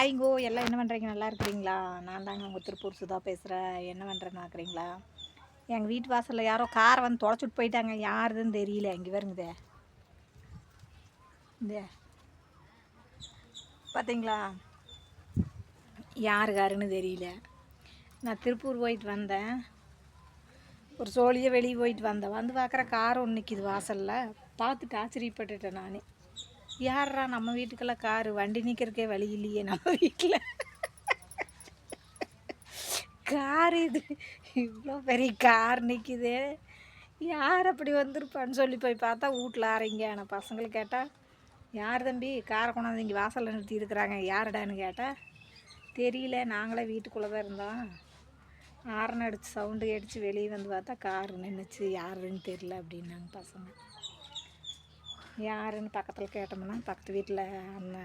ஹாய்ங்கோ எல்லாம் என்ன பண்ணுறீங்க நல்லா இருக்கிறீங்களா? நான் தாங்க உங்கள் திருப்பூர் சுதா பேசுகிறேன் என்ன பண்ணுறேன்னு பார்க்குறீங்களா எங்கள் வீட்டு வாசலில் யாரோ காரை வந்து தொலைச்சிட்டு போயிட்டாங்க. யாருதுன்னு தெரியல. இங்கே வருங்குதே இந்த பார்த்தீங்களா யார் காருன்னு தெரியல. நான் திருப்பூர் போயிட்டு வந்தேன். ஒரு சோழியை வெளியே போயிட்டு வந்தேன். வந்து பார்க்குற கார் ஒன்று நிற்கிது வாசலில். பார்த்துட்டு ஆச்சரியப்பட்டுட்டேன் நான். யாரா நம்ம வீட்டுக்கெல்லாம் காரு? வண்டி நிற்கிறக்கே வழி இல்லையே நம்ம வீட்டில் கார் இது. இவ்வளோ பெரிய கார் நிற்கிது யார் அப்படி வந்திருப்பான்னு சொல்லி போய் பார்த்தா வீட்டில் ஆறீங்க ஆனால் பசங்களை கேட்டால் யார் தம்பி? காரை கொண்டாந்து இங்கே வாசலில் நிறுத்தி இருக்கிறாங்க. யாருடான்னு கேட்டால் தெரியல. நாங்களே வீட்டுக்குள்ளே தான் இருந்தோம். ஆரன் அடித்து சவுண்டு அடித்து வெளியே வந்து பார்த்தா கார் நின்றுச்சு யாருன்னு தெரில அப்படின்னாங்க பசங்க. யாருன்னு பக்கத்தில் கேட்டோம்னா பக்கத்து வீட்டில் அந்த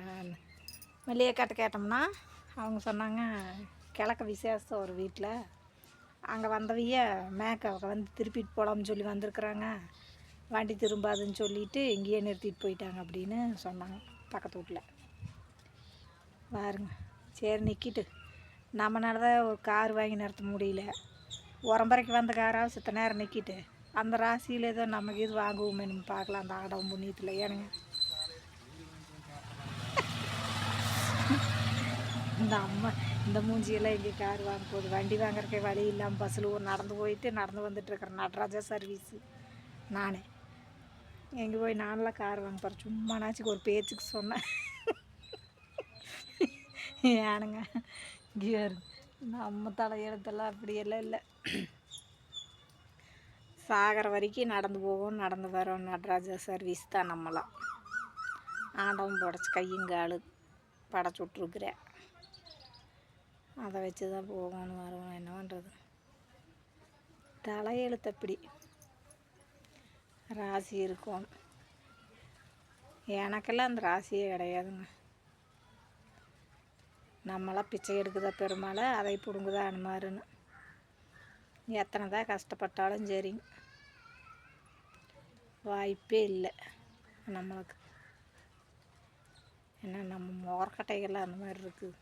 மல்லிகைக்காட்ட கேட்டோம்னா அவங்க சொன்னாங்க கிழக்க விசேஷம் ஒரு வீட்டில் அங்கே வந்தவைய மேக்க வந்து திருப்பிட்டு போகலாம்னு சொல்லி வந்திருக்குறாங்க. வண்டி திரும்பாதுன்னு சொல்லிட்டு இங்கேயே நிறுத்திட்டு போயிட்டாங்க அப்படின்னு சொன்னாங்க பக்கத்து வீட்டில் பாருங்க சரி நிற்கிட்டு நம்மனால தான் ஒரு கார் வாங்கி நிறுத்த முடியல. உரம்பரைக்கு வந்த காராக சுத்த நேரம் நிற்கிட்டு அந்த ராசியில் ஏதோ நமக்கு இது வாங்குவோமே நம்ம பார்க்கலாம். அந்த ஆடம் புண்ணியத்தில் ஏனுங்க? இந்த அம்மா இந்த மூஞ்சியெல்லாம் எங்கே கார் வாங்க போகுது? வண்டி வாங்குறக்கே வழி இல்லாமல் பஸ்ஸில் ஊர் நடந்து போயிட்டு நடந்து வந்துட்டுருக்குறேன் நடராஜா சர்வீஸு நானே. எங்கே போய் நானெலாம் கார் வாங்க போகிறேன் சும்மானாச்சுக்கு ஒரு பேச்சுக்கு சொன்னேன். ஏனுங்க கியர் நம்ம தலையெழுத்தெல்லாம் அப்படியெல்லாம் இல்லை. சாகிற வரைக்கும் நடந்து போவோம் நடந்து வரோம். நடராஜா சர்வீஸ் தான் நம்மளாம் ஆண்டவன் படைச்சி கையும் காலு படைச்சி விட்ருக்குறேன் அதை வச்சு தான் போகணும் வருவோம். என்ன பண்ணுறது தலையெழுத்தப்படி ராசி இருக்கும். எனக்கெல்லாம் அந்த ராசியே கிடையாதுங்க. நம்மளாம் பிச்சை எடுக்குதா பெருமாளை அதை பிடுங்குதா அனுமாருன்னு. எத்தனை தான் கஷ்டப்பட்டாலும் சரிங்க வாய்ப்பே இல்லை நம்மளுக்கு. ஏன்னா நம்ம மோர்க்கட்டைகள்லாம் அந்த மாதிரி இருக்குது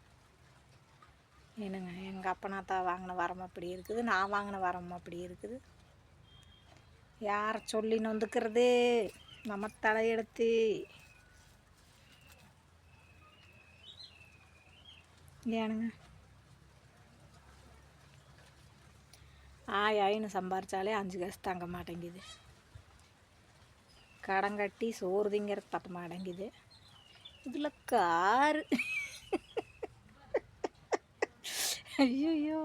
என்னங்க எங்கள் அப்பனாத்தா வாங்கின வரம் அப்படி இருக்குது நான் வாங்கின வரம் அப்படி இருக்குது. யாரை சொல்லி நொந்துக்கிறது நம்ம தலையெடுத்து ஏனுங்க ஆய் ஆயின்னு சம்பாரித்தாலே அஞ்சு காசு தங்க மாட்டேங்குது. கடன் கட்டி சோறு திங்கிறது பத்த மாட்டேங்குது. இதில் காரு. ஐயோ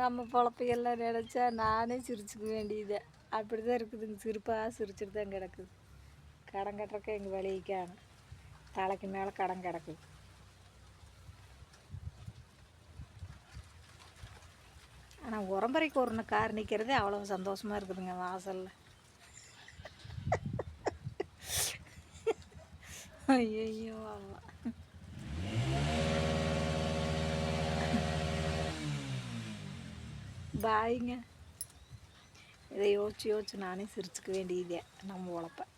நம்ம பொழப்பையெல்லாம் நினச்சா நானே சிரிச்சுக்க வேண்டியது. அப்படி தான் இருக்குதுங்க சிரிப்பாக சிரிச்சுட்டு தான் கிடக்குது. கடன் கட்டுறக்க எங்கள் வழிக்கான தலைக்கு மேலே கடன் கிடக்குது. ஆனால் உரம்பரைக்கு ஒரு கார் நிற்கிறதே அவ்வளோ சந்தோஷமாக இருக்குதுங்க வாசலில். ஐயோ ஆமாம் பாய்ங்க. இதை யோசிச்சு யோசிச்சு நானே சிரிச்சுக்க வேண்டியதே. நம்ம உழப்பேன்